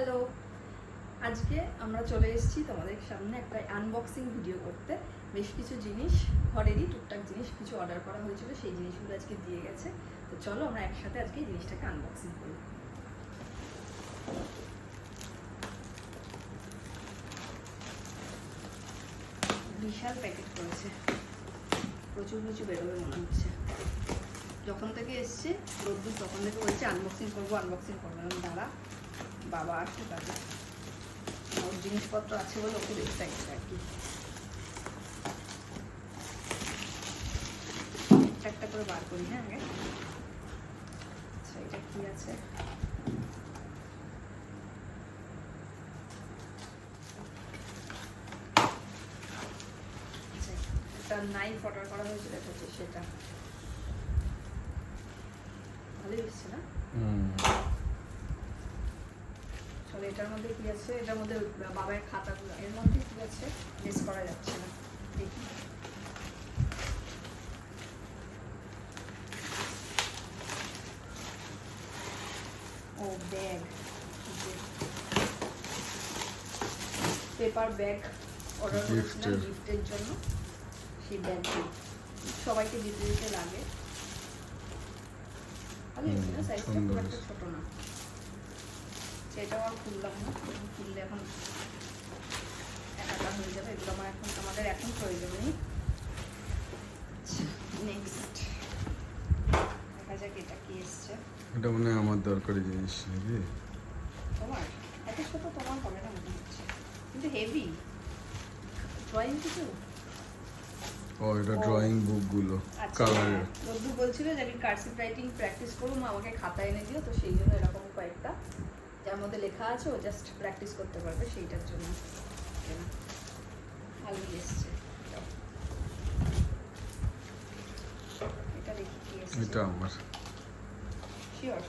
Hello আজকে আমরা চলে এসেছি তোমাদের সামনে একটা আনবক্সিং ভিডিও করতে। বেশ কিছু জিনিস, ঘরেরই টুকটাক জিনিস কিছু অর্ডার করা হয়েছিল, সেই জিনিসগুলো আজকে দিয়ে গেছে। তো চলো আমরা একসাথে আজকে জিনিসটাকে আনবক্সিং করি। বিশাল প্যাকেট করেছে। প্রচুর কিছু বেরোবে মনে হচ্ছে। যখন থেকে এসছে, রোদ্দুর তখন থেকে বলছে আনবক্সিং করব আনবক্সিং করব দাঁড়া। বাবা আসছে তাকে ওর জিনিসপত্র আছে বলে ওকে এক্সাইটেড আর কি। একটা করে বার করি হ্যাঁ আগে? আচ্ছা এটা কি আছে? আচ্ছা, একটা নাইফ অর্ডার করা হয়েছিল এটা হচ্ছে সেটা। ভালোই এসছে না? চলো এটার মধ্যে কি আছে? এটার মধ্যে বাবার খাতাগুলো। এর মধ্যে কি আছে? গেস করা যাচ্ছে না। দেখি। ও ব্যাগ। পেপার ব্যাগ অর্ডার করেছিলাম। গিফটের জন্য। সেই ব্যাগটি। সবাইকে দিতে দিতে লাগে। হুম, সাইজটা খুব একটা ছোট না। সেটাও আর খুললাম না। খুললে এখন একাটা হয়ে যাবে এগুলো আমার এখন আমাদের এখন প্রয়োজন নেই। নেক্সট দেখা যাক এটা কি এসছে। এটা মনে হয় আমার দরকারি জিনিস নাকি? তোমার? এত ছোট তোমার হবে না মনে হচ্ছে। কিন্তু হেভি ড্রয়িং কিছু ও এটা ড্রয়িং বুকগুলো আচ্ছা কালারের রোদ্দু বলছিল যে আমি কার্সিভ রাইটিং প্র্যাকটিস করব আমাকে খাতা এনে দিও তো সেই জন্য এরকম কয়েকটা। যার মধ্যে লেখা আছে ও জাস্ট প্র্যাকটিস করতে পারবে সেইটার জন্য। কেনা। এসছে। এটা দেখি কি এসছে। এটা আমার। শিওর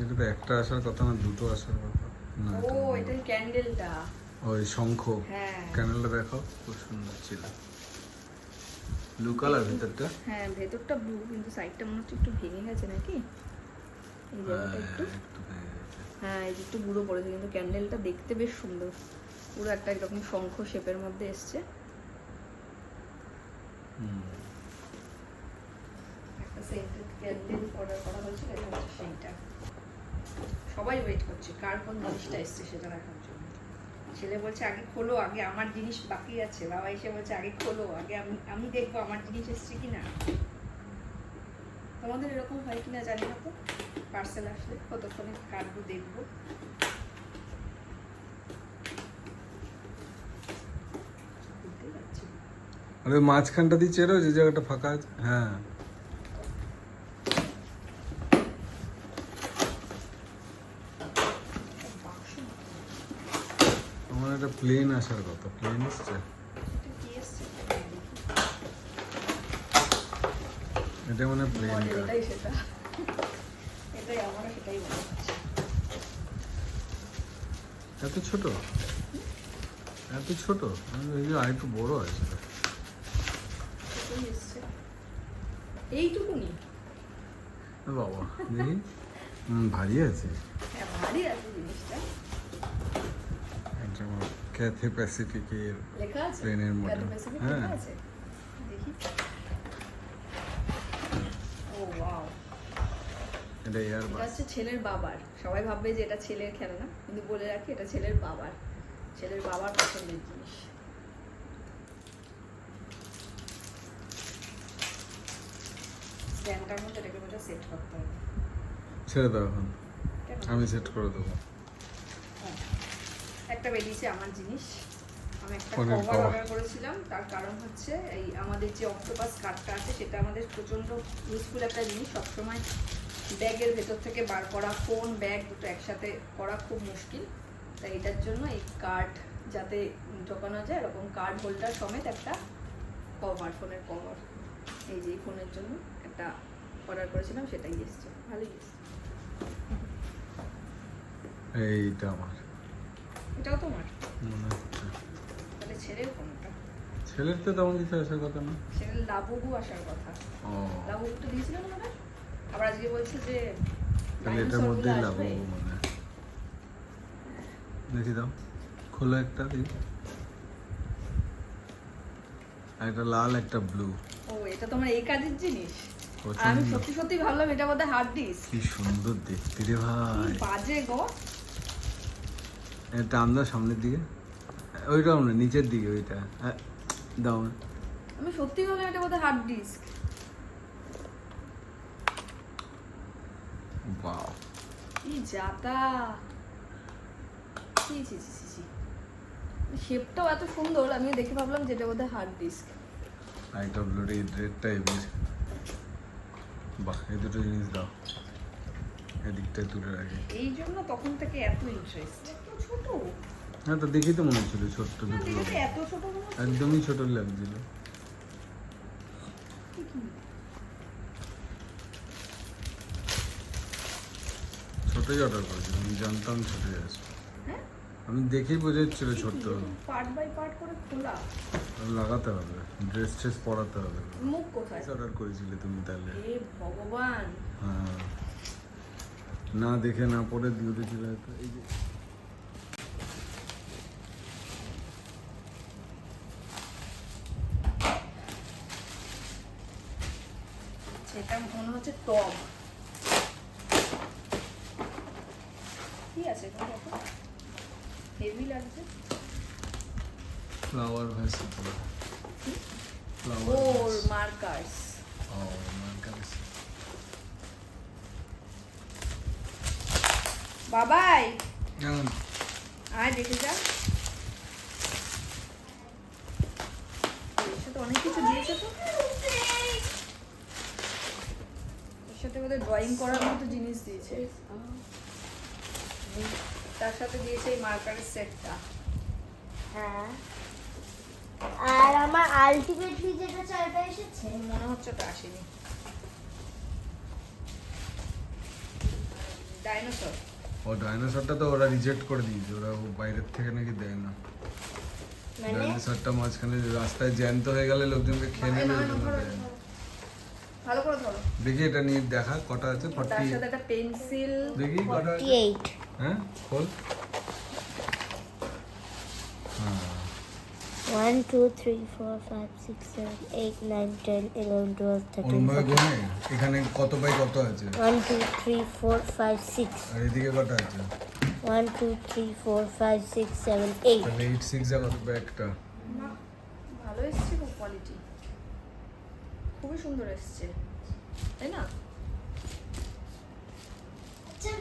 এটা তো একটা আসার কথা না দুটো আসার কথা। না ও এটা ক্যান্ডেলটা ওই শঙ্খ। হ্যাঁ। ক্যানেলটা দেখো খুব সুন্দর ছিল। ব্লু কালার ভিতরটা? হ্যাঁ ভেতরটা ব্লু কিন্তু সাইডটা মনে হচ্ছে একটু ভেঙে গেছে নাকি? এই জায়গাটা একটু। হ্যাঁ। হ্যাঁ এই যে একটু গুঁড়ো পড়েছে কিন্তু ক্যান্ডেলটা দেখতে বেশ সুন্দর। পুরো একটা এরকম শঙ্খ শেপের মধ্যে এসছে। একটা সেন্টেড ক্যান্ডেল অর্ডার করা হয়েছিল এটা হচ্ছে সেইটা। সবাই ওয়েট করছে কার কোন জিনিসটা এসছে সেটা দেখার জন্য। ছেলে বলছে, আগে খোলো, আগে আমার জিনিস বাকি আছে। বাবা এসে বলছে, আগে খোলো, আগে আমি আমি দেখব আমার জিনিস এসছে কিনা। তোমাদের এরকম হয় কিনা জানি না তো। পার্সেল আসলে কতক্ষণে কাটবো, দেখব। আরে মাঝখানটা দিয়ে চেরো, যে জায়গাটা ফাঁকা আছে। হ্যাঁ বাক্স মতো। আমার একটা প্লেন আসার কথা প্লেন এসছে এটা? মানে প্লেন। এত ছোট এত ছোট আমি ভেবেছি আর একটু বড় আছে এইটুকুনি বাবা দেখি ভারী আছে ভারী আছে জিনিসটা ক্যাথে প্যাসিফিকের এত model। হ্যাঁ। দেখি। ও ওয়াও। এটা এয়ার বাস হচ্ছে ছেলের বাবার। সবাই ভাববে যে এটা ছেলের খেলনা কিন্তু বলে রাখি এটা ছেলের বাবার। ছেলের বাবার পছন্দের জিনিস। স্ট্যান্ডটার মধ্যে এটাকে বোধহয় সেট করতে হবে। ছেড়ে দাও এখন। আমি সেট করে দেবো। একটা বেরিয়েছে আমার জিনিস। আমি একটা কভার অর্ডার করেছিলাম তার কারণ হচ্ছে এই আমাদের যে অক্টোপাস কার্ডটা আছে সেটা আমাদের প্রচণ্ড ইউজফুল একটা জিনিস। সবসময় ব্যাগের ভেতর থেকে বার করা ফোন ব্যাগ দুটো একসাথে করা খুব মুশকিল। তাই এটার জন্য এই কার্ড যাতে ঢোকানো যায় এরকম কার্ড হোল্ডার সমেত একটা কভার ফোনের কভার এই যে ফোনের জন্য একটা অর্ডার করেছিলাম সেটাই এসছে। ভালোই এসছে। এইটা আমার। এটাও তোমার মনে তাহলে ছেলের ফোনটা ছেলের তো তেমন কিছু আসার কথা না। সেটা লাবুবু আসার কথা। ও। লাবুবুটা দিয়েছিলাম না আবার আজকে বলছে যে তাহলে এটার মধ্যেই গুলো মানে দেখি দাও। খোলো একটা আর একটা লাল একটা ব্লু। ও এটা তোমার এই কাজের জিনিস। আমি সত্যি সত্যি ভাবলাম এটা বোধহয় হার্ড ডিস্ক কি সুন্দর দেখতে রে ভাই। বাজে গো। এটা আমরা সামনের দিকে। ওইটাও না নিচের দিকে ওইটা। দাও। না। আমি সত্যি ভাবলাম এটা বোধহয় হার্ড ডিস্ক বাও কি যাতা। ছি ছি ছি ছি ছি। শেপটাও এত সুন্দর আমি দেখে ভাবলাম যেটা বোধহয় হার্ড ডিস্ক আর একটা ব্লু রেড রেড বাহ এই দুটো জিনিস দাও। এদিকটায় তুলে রাখি। এই জন্য তখন থেকে এত ইন্টারেস্ট ছোট? হ্যাঁ তো দেখেই তো মনে হচ্ছিল দুটো এত ছোট। একদমই ছোট লাগছিল? ছোটই অর্ডার করেছিলাম আমি জানতাম ছোটই হ্যাঁ? আমি দেখেই বোঝা যাচ্ছিল ছোট্ট। পার্ট বাই পার্ট করে খোলা। লাগাতে হবে ড্রেস ট্রেস পরাতে হবে। মুখ কোথায়? অর্ডার করেছিলে তুমি তাহলে। এ ভগবান! হ্যাঁ। না দেখে না পরে দিয়ে দিয়েছিল এই যে সেটা মনে হচ্ছে টব। কি আছে হেভি লাগছে। ফ্লাওয়ার ভাস ওর ফ্লাওয়ার মার্কার্স ও মার্কাস। বাবাই! কেমন? আয় দেখে যা। অনেক কিছু দিয়েছে তো এর সাথে বোধহয় ড্রয়িং করার মতো জিনিস দিয়েছে। তার সাথে দিয়েছে এই মার্কারের সেটটা হ্যাঁ। আর আমার আলটিমেটলি যেটা চাইটা এসেছে? মনে হচ্ছে ওটা আসেনি। ডাইনোসর ও ডাইনোসরটা তো ওরা রিজেক্ট করে দিয়েছে। ওরা ও বাইরের থেকে নাকি দেয় না। মানে? ডাইনোসরটা মাঝখানে রাস্তায় জ্যান্ত হয়ে গেলে লোকজনকে খেয়ে নেবে ওই জন্য দেয় না। ভালো করে ধরো দেখি এটা নিয়ে দেখা কটা আছে? তার ফর্টি সাথে একটা পেন্সিল দেখি কটা 48 হ্যাঁ খোল। হ্যাঁ 1 2 3 4 5 6 7 8 9 10 11 12 13 গোনে এখানে কত বাই কত আছে? 1 2 3 4 5 6 আর এদিকে কটা আছে? 1 2 3 4 5 6 7 8 তাহলে এইট সিক্স যা কত ভালো এসছে কোয়ালিটি খুবই সুন্দর এসছে। তাই না? চেন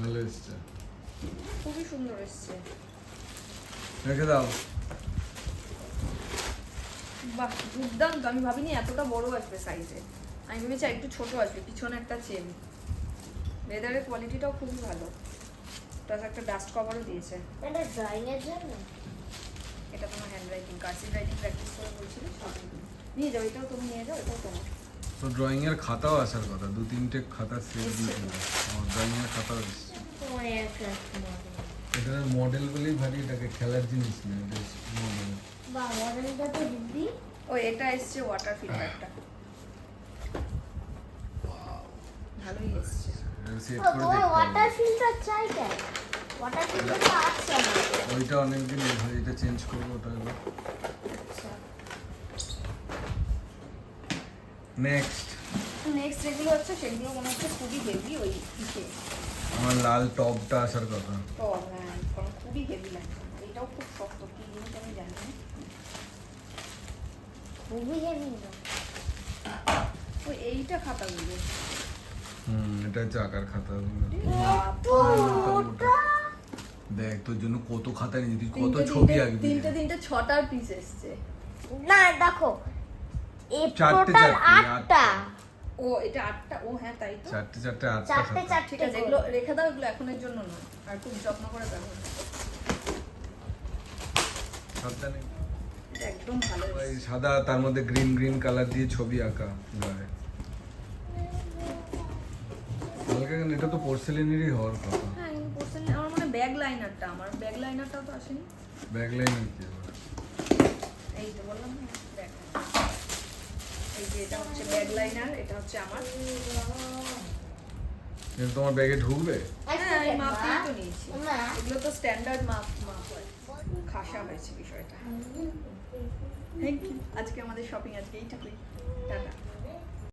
ভালো এসছে। খুবই সুন্দর এসছে। রেখে দাও। বাহ দুর্দান্ত। আমি ভাবিনি এতটা বড় আসবে সাইজে আমি ভেবেছি একটু ছোট আসবে পিছনে একটা চেন লেদারের কোয়ালিটিটাও খুবই ভালো। প্লাস একটা ডাস্ট কভারও দিয়েছে। এটা ড্রয়িং এর জন্য? এটা তোমার handwriting cursive writing practice করে বলছিলে নিয়ে যাও এটাও তুমি নিয়ে যাও এটাও তোমার। তো ড্রয়িং এর খাতাও আসার কথা দু তিনটে খাতা সেট দিয়েছিল ড্রয়িং এর খাতাও এসছে এয়ারক্রাফট মডেল বলেই ভারী এটাকে খেলার জিনিস না এটা মডেল বা মডেলটা তো দিদি ও এটা এসছে ওয়াটার ফিল্টারটা ভালোই এসছে। সেট করে দেখতে ওয়াটার ফিল্টার চাই কেন? ওইটা অনেকদিন এটা চেঞ্জ করব ওটা নেক্সট নেক্সট যেগুলো হচ্ছে সেগুলো মনে হচ্ছে খুবই হেভি ওই আমার লাল টপটা আসার কথা। তো হ্যাঁ কারণ খুবই হেভি লাগছে এটাও খুব শক্ত কি জিনিস আমি জানি না। খুবই হেভি ওই এইটা খাতাগুলো হুম এটা হচ্ছে আঁকার খাতা। ওটা দেখ তোর জন্য কত খাতা নিয়ে তুই কত ছবি তিনটে আঁকবি। তিনটে তিনটে ছটার পিস এসছে। না দেখো চারটে আটটা। ও এটা আটটা? ও হ্যাঁ তাই তো। চারটে চারটে আটটা চারটে চারটে ঠিক আছে এগুলো রেখে দাও এগুলো এখনের জন্য নয়। আর খুব যত্ন করে এটা একদম ভালো সাদা তার মধ্যে গ্রিন গ্রিন কালার দিয়ে ছবি আঁকা গায়ে হালকা এটা তো পোর্সেলিনেরই হওয়ার কথা। ব্যাগ লাইনারটা আমার ব্যাগ লাইনারটাও তো আসেনি। ব্যাগ লাইনার কি? এই তো বললাম না ব্যাগ এই যে এটা হচ্ছে ব্যাগ লাইনার এটা হচ্ছে আমার। এটা তোমার ব্যাগে ঢুকবে? হ্যাঁ এই মাপ দিয়ে তো নিয়েছি। এগুলো তো স্ট্যান্ডার্ড মাপ মাপ হয়। খাসা হয়েছে বিষয়টা। থ্যাংক ইউ আজকে আমাদের শপিং আজকে এইটুকুই। টাটা।